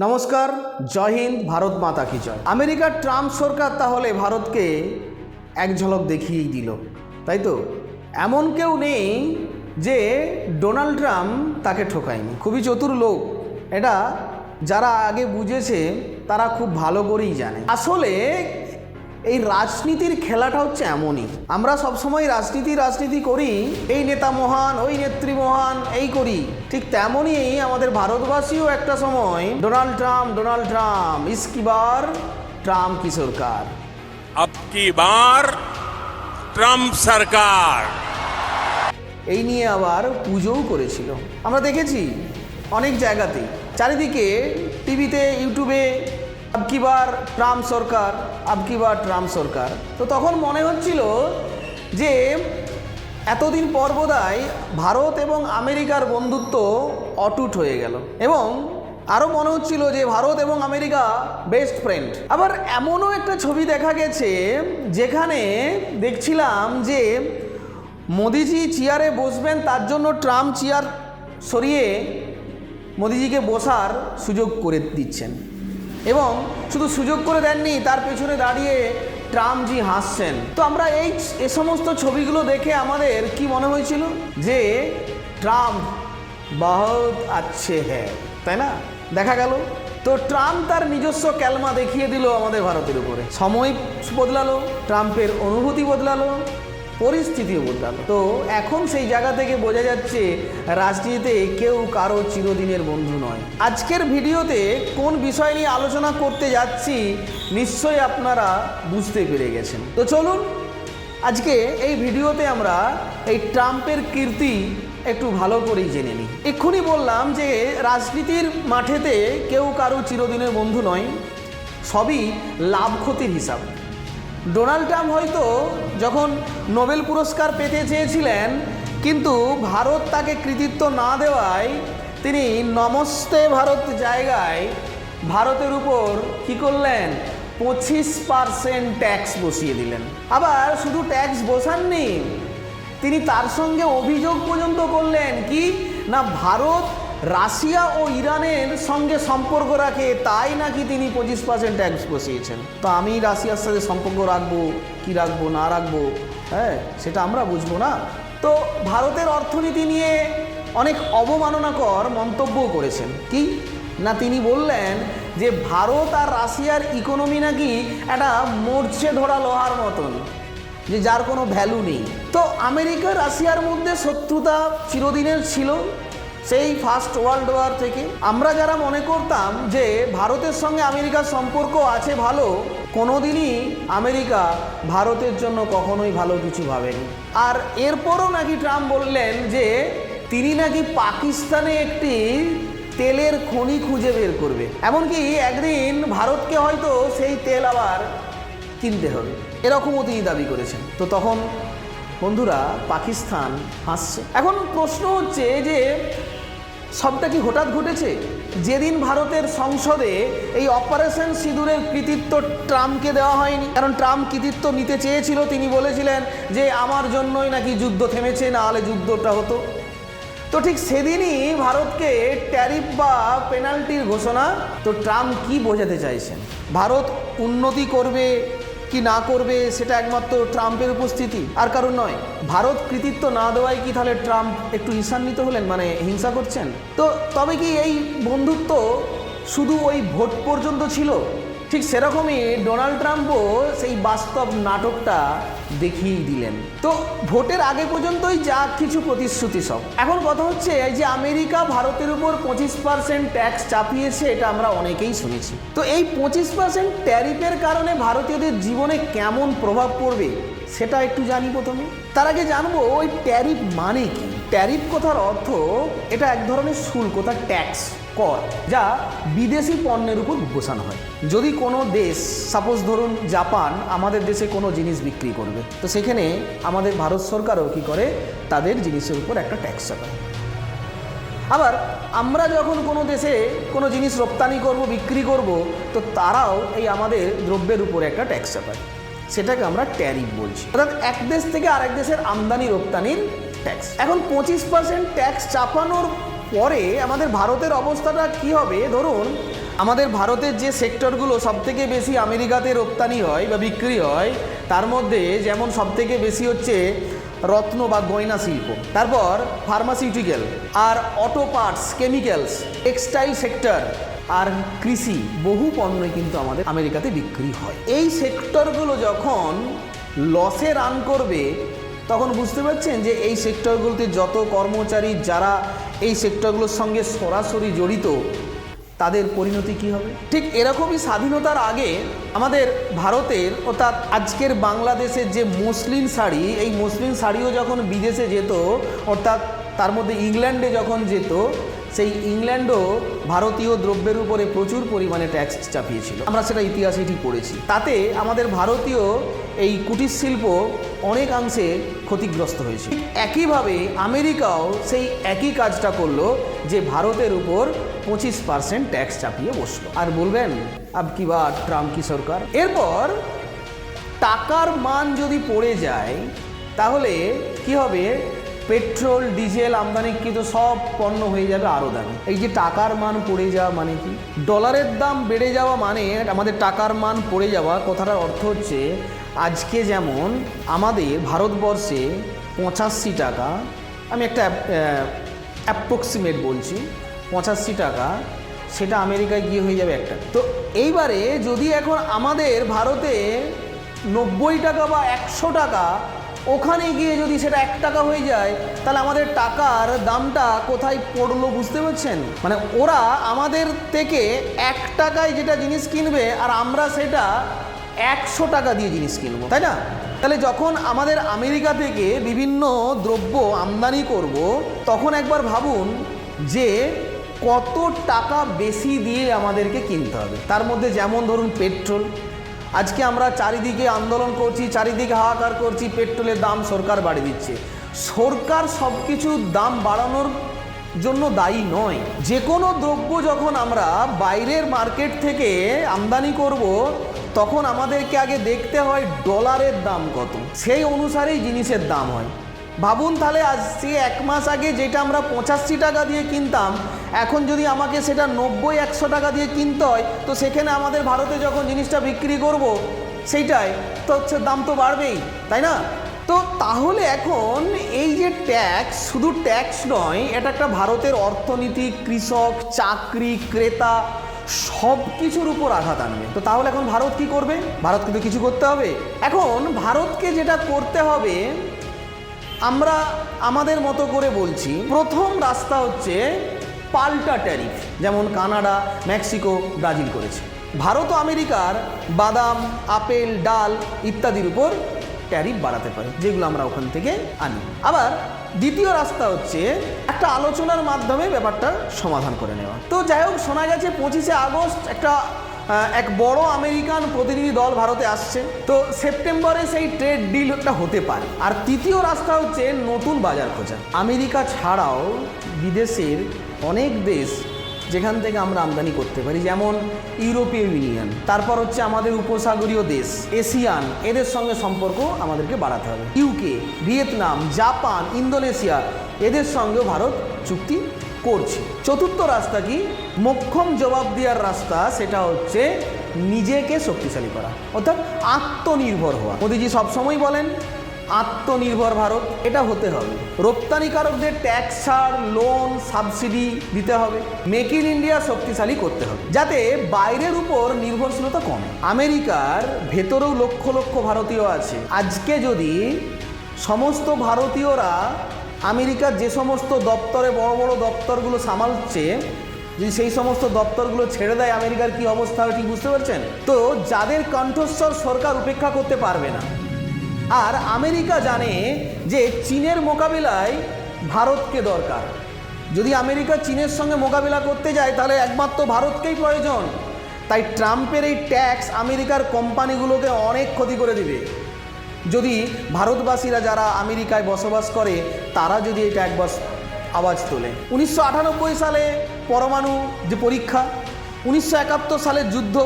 নমস্কার, জয় হিন্দ, ভারত মাতা কি জয়। আমেরিকার ট্রাম্প সরকার তাহলে ভারতকে এক ঝলক দেখিয়েই দিল, তাই তো? এমন কেউ নেই যে ডোনাল্ড ট্রাম্প তাকে ঠোকায়নি। খুবই চতুর লোক। এটা যারা আগে বুঝেছে, তারা খুব ভালো করেই জানে। আসলে এই রাজনীতির খেলাটা হচ্ছে এমনই। আমরা সবসময় রাজনীতি রাজনীতি করি এই নেতা মহান ওই নেত্রী মহান এই করি। ঠিক তেমনই আমাদের ভারতবাসীও একটা সময় ডোনাল্ড ট্রাম্প ডোনাল্ড ট্রাম্প ইসকিবার ট্রাম্প কি সরকার? ট্রাম্প সরকার। এই নিয়ে আবার পুজোও করেছিল। আমরা দেখেছি অনেক জায়গাতে চারিদিকে টিভিতে ইউটিউবে আবকিবার ট্রাম্প সরকার আবকিবার ট্রাম্প সরকার তো তখন মনে হচ্ছিল যে এতদিন পর বোধহয় ভারত এবং আমেরিকার বন্ধুত্ব অটুট হয়ে গেল এবং আরও মনে হচ্ছিল যে ভারত এবং আমেরিকা বেস্ট ফ্রেন্ড আবার এমনও একটা ছবি দেখা গেছে যেখানে দেখছিলাম যে মোদিজি চেয়ারে বসবেন তার জন্য ট্রাম্প চেয়ার সরিয়ে মোদিজিকে বসার সুযোগ করে দিচ্ছেন এবং শুধু সুযোগ করে দেননি, তার পেছনে দাঁড়িয়ে ট্রাম্পজি হাসছেন। তো আমরা এই এ সমস্ত ছবিগুলো দেখে আমাদের কি মনে হয়েছিল? যে ট্রাম্প বহুত আচ্ছে হ্যাঁ তাই না? দেখা গেল। তো ট্রাম্প তার নিজস্ব ক্যালমা দেখিয়ে দিল আমাদের ভারতের উপরে। সময় বদলালো, ট্রাম্পের অনুভূতি বদলালো পরিস্থিতিও বদলালো। তো এখন সেই জায়গা থেকে বোঝা যাচ্ছে, রাজনীতিতে কেউ কারও চিরদিনের বন্ধু নয়। আজকের ভিডিওতে কোন বিষয় নিয়ে আলোচনা করতে যাচ্ছি, নিশ্চয়ই আপনারা বুঝতে পেরে গেছেন। তো চলুন, আজকে এই ভিডিওতে আমরা এই ট্রাম্পের কীর্তি একটু ভালো করেই জেনে নিই। এক্ষুনি বললাম যে, রাজনীতির মাঠেতে কেউ কারও চিরদিনের বন্ধু নয়, সবই লাভ ক্ষতির হিসাব। ডোনাল্ড ট্রাম্প হয়তো যখন নোবেল পুরস্কার পেতে চেয়েছিলেন, কিন্তু ভারত তাকে কৃতিত্ব না দেওয়ায় তিনি নমস্তে ভারত জায়গায় ভারতের উপর কি করলেন? পঁচিশ পারসেন্ট ট্যাক্স বসিয়ে দিলেন। আবার শুধু ট্যাক্স বসাননি, তিনি তার সঙ্গে অভিযোগ পর্যন্ত করলেন কি? না, ভারত রাশিয়া ও ইরানের সঙ্গে সম্পর্ক রাখে, তাই নাকি তিনি পঁচিশ পার্সেন্ট ট্যাক্স বসিয়েছেন? তো আমি রাশিয়ার সাথে সম্পর্ক রাখব, কি রাখব, না রাখব? হ্যাঁ সেটা আমরা বুঝব না। তো ভারতের অর্থনীতি নিয়ে অনেক অবমাননাকর মন্তব্যও করেছেন। কি? না তিনি বললেন যে ভারত আর রাশিয়ার ইকোনমি নাকি একটা মরছে ধরা লোহার মতন, যে যার কোনো ভ্যালু নেই। তো আমেরিকা রাশিয়ার মধ্যে শত্রুতা চিরদিনের ছিল? সেই ফার্স্ট ওয়ার্ল্ড ওয়ার থেকে। আমরা যারা মনে করতাম যে ভারতের সঙ্গে আমেরিকার সম্পর্ক আছে ভালো, কোনোদিনই আমেরিকা ভারতের জন্য কখনোই ভালো কিছু ভাবেনি। আর এরপরও নাকি ট্রাম্প বললেন যে, তিনি নাকি পাকিস্তানে একটি তেলের খনি খুঁজে বের করবে। এমনকি একদিন ভারতকে হয়তো সেই তেল আবার কিনতে হবে। এরকমও তিনি দাবি করেছেন। তো তখন বন্ধুরা, পাকিস্তান হাসছে। এখন প্রশ্ন হচ্ছে যে, সবটা কি হঠাৎ ঘটেছে? যেদিন ভারতের সংসদে এই অপারেশন সিঁদুরের কৃতিত্ব ট্রাম্পকে দেওয়া হয়নি, কারণ ট্রাম্প কৃতিত্ব নিতে চেয়েছিল, তিনি বলেছিলেন যে, আমার জন্যই নাকি যুদ্ধ থেমেছে, না হলে যুদ্ধটা হতো। তো ঠিক সেদিনই ভারতকে ট্যারিফ বা পেনাল্টির ঘোষণা, তো ট্রাম্প কি বোঝাতে চাইছেন? ভারত উন্নতি করবে কি না করবে সেটা একমাত্র ট্রাম্পের উপস্থিতি? আর কারণ নয়, ভারত কৃতিত্ব না দেওয়ায় কি তাহলে ট্রাম্প একটু ঈশান্বিত হলেন? মানে হিংসা করছেন? তো তবে কি এই বন্ধুত্ব শুধু ওই ভোট পর্যন্ত ছিল? ঠিক সেরকমই ডোনাল্ড ট্রাম্পও সেই বাস্তব নাটকটা দেখিয়েই দিলেন। তো ভোটের আগে পর্যন্তই যা কিছু প্রতিশ্রুতি সব। এখন কথা হচ্ছে এই যে আমেরিকা ভারতের উপর পঁচিশ পার্সেন্ট ট্যাক্স চাপিয়েছে, এটা আমরা অনেকেই শুনেছি। তো এই পঁচিশ পার্সেন্ট ট্যারিফের কারণে ভারতীয়দের জীবনে কেমন প্রভাব পড়বে, সেটা একটু জানি প্রথমে। তার আগে জানব, ওই ট্যারিফ মানে কি? ট্যারিফ কথার অর্থ এটা এক ধরনের শুল্ক তার ট্যাক্স কর, যা বিদেশি পণ্যের উপর বসানো হয়। যদি কোনো দেশ সাপোজ ধরুন জাপান, আমাদের দেশে কোনো জিনিস বিক্রি করবে, তো সেখানে আমাদের ভারত সরকারও কী করে? তাদের জিনিসের উপর একটা ট্যাক্স চাপায় আবার আমরা যখন কোনো দেশে কোনো জিনিস রপ্তানি করব, বিক্রি করব, তো তারাও এই আমাদের দ্রব্যের উপরে একটা ট্যাক্স চাপায়। সেটাকে আমরা ট্যারিফ বলছি। অর্থাৎ এক দেশ থেকে আরেক দেশের আমদানি রপ্তানির ট্যাক্স এখন পঁচিশ পার্সেন্ট ট্যাক্স চাপানোর পরে আমাদের ভারতের অবস্থাটা কি হবে? ধরুন, আমাদের ভারতের যে সেক্টরগুলো সবথেকে বেশি আমেরিকাতে রপ্তানি হয় বা বিক্রি হয়, তার মধ্যে যেমন সবথেকে বেশি হচ্ছে রত্ন বা গয়না শিল্প, তারপর ফার্মাসিউটিক্যাল আর auto parts chemicals textile sector আর কৃষি, বহু পণ্যই কিন্তু আমাদের আমেরিকাতে বিক্রি হয়। এই সেক্টরগুলো যখন লসে রান করবে বুঝতে পারছেন যে এই সেক্টরগুলোতে যত কর্মচারী যারা এই সেক্টরগুলোর সঙ্গে সরাসরি জড়িত, তাদের পরিণতি কি হবে? ঠিক এরকমই স্বাধীনতার আগে আমাদের ভারতের, অর্থাৎ আজকের বাংলাদেশের যে মসলিন শাড়ি, এই মসলিন শাড়িও যখন বিদেশে যেত, অর্থাৎ তার মধ্যে ইংল্যান্ডে যখন যেত, সেই ইংল্যান্ডও ভারতীয় দ্রব্যের উপরে প্রচুর পরিমাণে ট্যাক্স চাপিয়েছিল। আমরা সেটা ইতিহাসে ঠিক পড়েছি। তাতে আমাদের ভারতীয় এই কুটির শিল্প অনেকাংশে ক্ষতিগ্রস্ত হয়েছে। একইভাবে আমেরিকাও সেই একই কাজটা করল যে ভারতের উপর পঁচিশ পার্সেন্ট ট্যাক্স চাপিয়ে বসল। আর বলবেন, আব কি বা ট্রাম্প কি সরকার? এরপর টাকার মান যদি পড়ে যায়, তাহলে কি হবে? পেট্রোল, ডিজেল, আমদানিকৃত সব পণ্য হয়ে যাবে আরও দামি। এই যে টাকার মান পড়ে যাওয়া মানে কি? ডলারের দাম বেড়ে যাওয়া মানে আমাদের টাকার মান পড়ে যাওয়া কথাটার অর্থ হচ্ছে আজকে যেমন আমাদের ভারতবর্ষে পঁচাশি টাকা, আমি একটা অ্যাপ্রক্সিমেট বলছি, পঁচাশি টাকা, সেটা আমেরিকায় গিয়ে হয়ে যাবে একটা। তো এইবারে যদি এখন আমাদের ভারতে নব্বই টাকা বা একশো টাকা, ওখানে গিয়ে যদি সেটা এক টাকা হয়ে যায়, তাহলে আমাদের টাকার দামটা কোথায় পড়ল বুঝতে পারছেন? মানে ওরা আমাদের থেকে এক টাকায় যেটা জিনিস কিনবে, আর আমরা সেটা একশো টাকা দিয়ে জিনিস কিনবো, তাই না? তাহলে যখন আমাদের আমেরিকা থেকে বিভিন্ন দ্রব্য আমদানি করব, তখন একবার ভাবুন যে কত টাকা বেশি দিয়ে আমাদেরকে কিনতে হবে। তার মধ্যে যেমন ধরুন পেট্রোল। আজকে আমরা চারিদিকে আন্দোলন করছি, চারিদিকে হাহাকার করছি, পেট্রোলের দাম সরকার বাড়িয়ে দিচ্ছে। সরকার সব কিছুর দাম বাড়ানোর জন্য দায়ী নয়। যে কোনো দ্রব্য যখন আমরা বাইরের মার্কেট থেকে আমদানি করব তখন আমাদেরকে আগে দেখতে হয় ডলারের দাম কত। সেই অনুসারেই জিনিসের দাম হয়। ভাবুন তাহলে আজ সে এক মাস আগে যেটা আমরা পঁচাশি টাকা দিয়ে কিনতাম, এখন যদি আমাকে সেটা নব্বই, একশো টাকা দিয়ে কিনতে হয়, তো সেখানে আমাদের ভারতে যখন জিনিসটা বিক্রি করব, সেইটাই তো হচ্ছে দাম তো বাড়বেই, তাই না? তো তাহলে এখন এই যে ট্যাক্স, শুধু ট্যাক্স নয়, এটা একটা ভারতের অর্থনীতি, কৃষক, চাকরি, ক্রেতা সব কিছুর উপর আঘাত আনবে। তো তাহলে এখন ভারত কি করবে? ভারতকে তো কিছু করতে হবে। এখন ভারতকে যেটা করতে হবে, আমরা আমাদের মতো করে বলছি, প্রথম রাস্তা হচ্ছে পাল্টা ট্যারিফ, যেমন কানাডা, মেক্সিকো, ব্রাজিল করেছে। ভারত ও আমেরিকার বাদাম, আপেল, ডাল ইত্যাদির উপর ট্যারিফ বাড়াতে পারে, যেগুলো আমরা ওখান থেকে আনি। আবার দ্বিতীয় রাস্তা হচ্ছে একটা আলোচনার মাধ্যমে ব্যাপারটা সমাধান করে নেওয়া। তো যাই হোক, শোনা গেছে পঁচিশে আগস্ট একটা এক বড় আমেরিকান প্রতিনিধি দল ভারতে আসছে। তো সেপ্টেম্বরে সেই ট্রেড ডিলটা হতে পারে। আর তৃতীয় রাস্তা হচ্ছে নতুন বাজার খোঁজা। আমেরিকা ছাড়াও বিদেশের অনেক দেশ যেখান থেকে আমরা আমদানি করতে পারি, যেমন ইউরোপীয় ইউনিয়ন। তারপর হচ্ছে আমাদের উপসাগরীয় দেশ, এশিয়ান, এদের সঙ্গে সম্পর্ক আমাদেরকে বাড়াতে হবে। ইউকে ভিয়েতনাম, জাপান, ইন্দোনেশিয়া, এদের সঙ্গেও ভারত চুক্তি করছে। চতুর্থ রাস্তা কি? মোক্ষম জবাব দেওয়ার রাস্তা, সেটা হচ্ছে নিজেকে শক্তিশালী করা, অর্থাৎ আত্মনির্ভর হওয়া। মোদিজি সবসময় বলেন আত্মনির্ভর ভারত, এটা হতে হবে। রপ্তানিকারকদের ট্যাক্স ছাড় লোন সাবসিডি দিতে হবে। মেক ইন ইন্ডিয়া শক্তিশালী করতে হবে। যাতে বাইরের উপর নির্ভরশীলতা কমে। আমেরিকার ভেতরেও লক্ষ লক্ষ ভারতীয় আছে। আজকে যদি সমস্ত ভারতীয়রা আমেরিকার যে সমস্ত দপ্তরে, বড় বড় দপ্তরগুলো সামালছে, যদি সেই সমস্ত দপ্তরগুলো ছেড়ে দেয়, আমেরিকার কি অবস্থা হবে ঠিক বুঝতে পারছেন? তো যাদের কণ্ঠস্বর সরকার উপেক্ষা করতে পারবে না আর আমেরিকা জানে যে চীনের মোকাবিলায় ভারতকে দরকার। যদি আমেরিকা চীনের সঙ্গে মোকাবিলা করতে যায়, তাহলে একমাত্র ভারতকেই প্রয়োজন। তাই ট্রাম্পের এই ট্যাক্স আমেরিকার কোম্পানিগুলোকে অনেক ক্ষতি করে দিবে। যদি ভারতবাসীরা যারা আমেরিকায় বসবাস করে, তারা যদি এটা একবার আওয়াজ তোলে। উনিশশো আটানব্বই সালে পরমাণু যে পরীক্ষা, উনিশশো সালের যুদ্ধ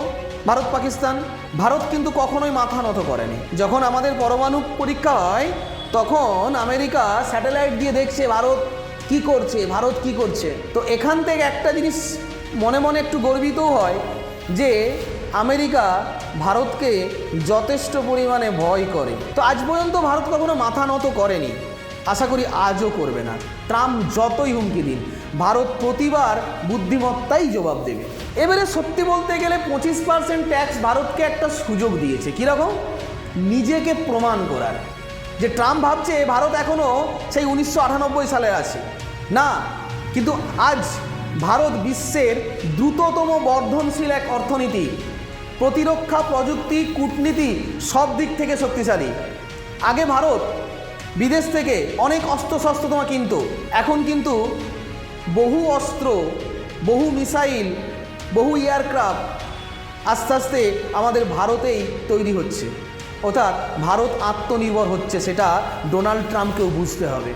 ভারত, পাকিস্তান, ভারত কিন্তু কখনোই মাথা নত করেনি। যখন আমাদের পরমাণু পরীক্ষা হয়, তখন আমেরিকা স্যাটেলাইট দিয়ে দেখছে ভারত কি করছে, ভারত কি করছে। তো এখান থেকে একটা জিনিস মনে মনে একটু গর্বিতও হয় যে, আমেরিকা ভারতকে যথেষ্ট পরিমাণে ভয় করে। তো আজ পর্যন্ত ভারত কখনো মাথা নত করেনি। আশা করি আজও করবে না। ট্রাম্প যতই হুমকি দিন ভারত প্রতিবার বুদ্ধিমত্তাই জবাব দেবে। এবারে সত্যি বলতে গেলে পঁচিশ পার্সেন্ট ট্যাক্স ভারতকে একটা সুযোগ দিয়েছে। কীরকম? নিজেকে প্রমাণ করার। যে ট্রাম্প ভাবছে, ভারত এখনও সেই উনিশশো আটানব্বই সালে আছে। না, কিন্তু আজ ভারত বিশ্বের দ্রুততম বর্ধনশীল এক অর্থনীতি। প্রতিরক্ষা, প্রযুক্তি, কূটনীতি সব দিক থেকে শক্তিশালী। আগে ভারত বিদেশ থেকে অনেক অস্ত্রশস্ত্র তোমার কিনতো, এখন কিন্তু বহু অস্ত্র, বহু মিসাইল, বহু এয়ারক্রাফট আস্তে আস্তে আমাদের ভারতেই তৈরি হচ্ছে। অর্থাৎ ভারত আত্মনির্ভর হচ্ছে, সেটা ডোনাল্ড ট্রাম্পকেও বুঝতে হবে।